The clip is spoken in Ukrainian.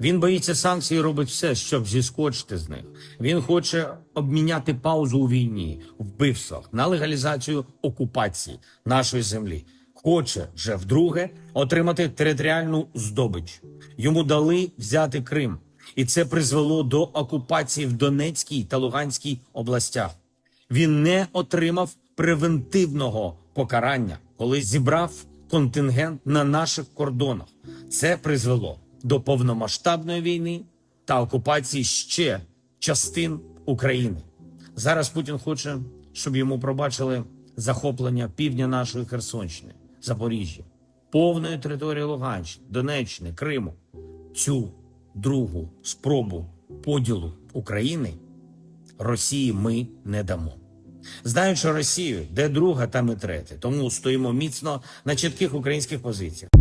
Він боїться санкцій і робить все, щоб зіскочити з них. Він хоче обміняти паузу у війні, вбивствах на легалізацію окупації нашої землі. Хоче вже вдруге отримати територіальну здобич. Йому дали взяти Крим, і це призвело до окупації в Донецькій та Луганській областях. Він не отримав превентивного покарання, коли зібрав контингент на наших кордонах. Це призвело до повномасштабної війни та окупації ще частин України. Зараз Путін хоче, щоб йому пробачили захоплення півдня нашої Херсонщини, Запоріжжя, повної території Луганщини, Донеччини, Криму. Цю другу спробу поділу України Росії ми не дамо. Знаючи Росію, де друга, там і третя. Тому стоїмо міцно на чітких українських позиціях.